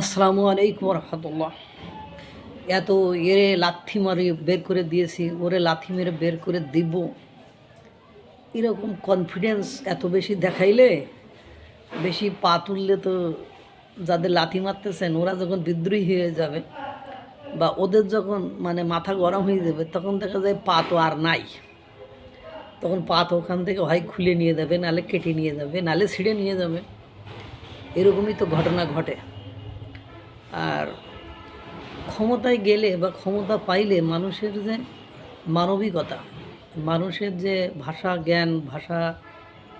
আসসালামু আলাইকুম রহমতুল্লাহ এত এরে লাথি মারি বের করে দিয়েছি, ওরে লাথি মেরে বের করে দিব। এরকম কনফিডেন্স এত বেশি দেখাইলে, বেশি পা তুললে তো যাদের লাথি মারতেছেন, ওরা যখন বিদ্রোহী হয়ে যাবে বা ওদের যখন মানে মাথা গরম হয়ে যাবে, তখন দেখা যায় পা তো আর নাই। তখন পা তো ওখান থেকে হয় খুলে নিয়ে যাবে, নালে কেটে নিয়ে যাবে, নালে ছিঁড়ে নিয়ে যাবে। এরকমই তো ঘটনা ঘটে। আর ক্ষমতায় গেলে বা ক্ষমতা পাইলে মানুষের যে মানবিকতা, মানুষের যে ভাষা জ্ঞান, ভাষা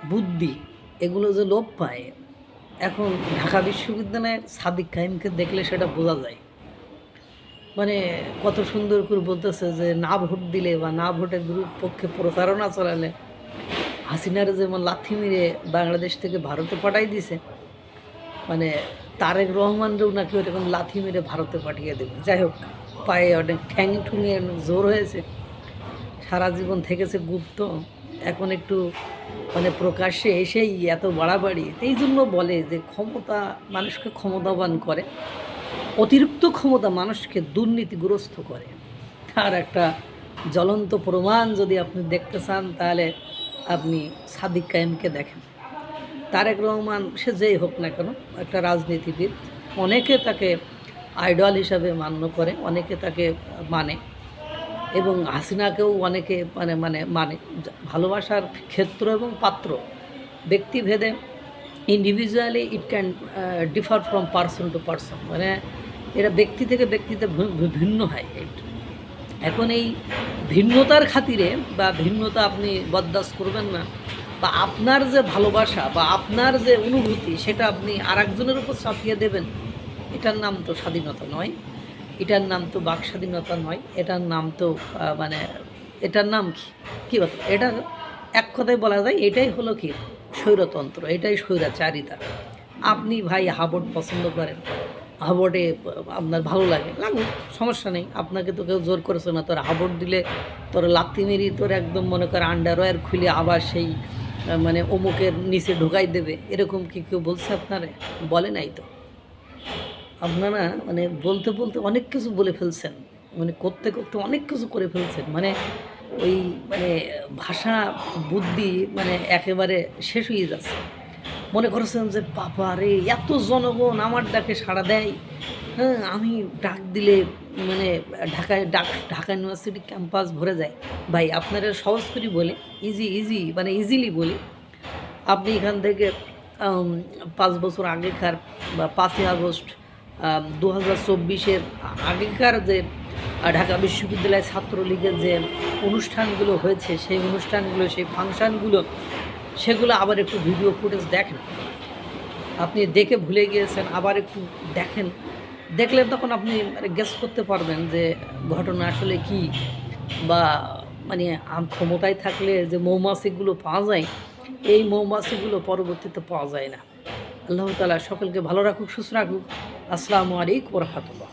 বুদ্ধি, এগুলো যে লোপ পায়, এখন ঢাকা বিশ্ববিদ্যালয়ের সাদিক কাহিমকে দেখলে সেটা বোঝা যায়। মানে কত সুন্দর করে বলতেছে যে না ভোট দিলে বা না ভোটের বিরুদ্ধ পক্ষে প্রচারণা চালালে হাসিনার যেমন লাথি মেরে বাংলাদেশ থেকে ভারতে পাঠাই দিছে মানে তারেক রহমানরাও নাকি ওরকম লাথি মেরে ভারতে পাঠিয়ে দেবে। যাই হোক, পায়ে অনেক ঠ্যাং ঠুঙে জোর হয়েছে। সারা জীবন থেকেছে গুপ্ত। এখন একটু মানে প্রকাশ্যে এসেই এত বাড়াবাড়ি। এই জন্য বলে যে ক্ষমতা মানুষকে ক্ষমতাবান করে, অতিরিক্ত ক্ষমতা মানুষকে দুর্নীতিগ্রস্ত করে। তার একটা জ্বলন্ত প্রমাণ যদি আপনি দেখতে চান, তাহলে আপনি সাদিক কায়েমকে দেখেন। তারেক রহমান সে যেই হোক না কেন, একটা রাজনীতিবিদ, অনেকে তাকে আইডল হিসাবে মান্য করে, অনেকে তাকে মানে এবং হাসিনাকেও অনেকে মানে মানে মানে ভালোবাসার ক্ষেত্র এবং পাত্র। ব্যক্তিভেদে individually it can differ from person to person মানে এরা ব্যক্তি থেকে ব্যক্তিতে ভিন্ন হয় এখন এই ভিন্নতার খাতিরে বা ভিন্নতা আপনি বরদাস্ত করবেন না বা আপনার যে ভালোবাসা বা আপনার যে অনুভূতি, সেটা আপনি আর একজনের উপর চাপিয়ে দেবেন, এটার নাম তো স্বাধীনতা নয়। এটার নাম তো বাক স্বাধীনতা নয়। এটার নাম তো মানে এটার নাম কি? কী কথা এটা এক কথায় বলা যায়, এটাই হলো কি? স্বৈরতন্ত্র, এটাই স্বৈরাচারিতা। আপনি ভাই হাবট পছন্দ করেন। হাবটে আপনার ভালো লাগে, লাগুক, সমস্যা নেই। আপনাকে তো কেউ জোর করেছে না। তোর হাবট দিলে তোর লাত্তি মেরি তোর একদম মনে কর আন্ডারওয়্যার খুলে আবার সেই মানে অমুকের নিচে ঢুকাই দেবে, এরকম কি কেউ বলছে আপনারে? বলে নাই তো। আপনারা মানে বলতে বলতে অনেক কিছু বলে ফেলছেন মানে করতে করতে অনেক কিছু করে ফেলছেন মানে ওই মানে ভাষা, বুদ্ধি মানে একেবারে শেষ হয়ে যাচ্ছে। মনে করেছেন যে বাবা রে, এত জনগণ আমার ডাকে সাড়া দেয় হ্যাঁ আমি ডাক দিলে মানে ঢাকায়, ডাক, ঢাকা ইউনিভার্সিটি ক্যাম্পাস ভরে যায়। ভাই, আপনারা সহজ করে বলে ইজি ইজি মানে ইজিলি বলি। আপনি এখান থেকে পাঁচ বছর আগেকার বা পাঁচই আগস্ট দু হাজার চব্বিশের আগেকার যে ঢাকা বিশ্ববিদ্যালয় ছাত্রলীগের যে অনুষ্ঠানগুলো হয়েছে, সেই অনুষ্ঠানগুলো, সেই ফাংশানগুলো, সেগুলো আবার একটু ভিডিও ফুটেজ দেখেন। আপনি দেখে ভুলে গিয়েছেন, আবার একটু দেখেন। দেখলে তখন আপনি গেস করতে পারবেন যে ঘটনা আসলে কি বা মানে ক্ষমতায় থাকলে যে মৌমাছিগুলো পাওয়া যায়, এই মৌমাছিগুলো পরবর্তীতে পাওয়া যায় না। আল্লাহ তালা সকলকে ভালো রাখুক, সুস্থ রাখুক। আসসালামু আলাইকুম রহমতুল্লাহ।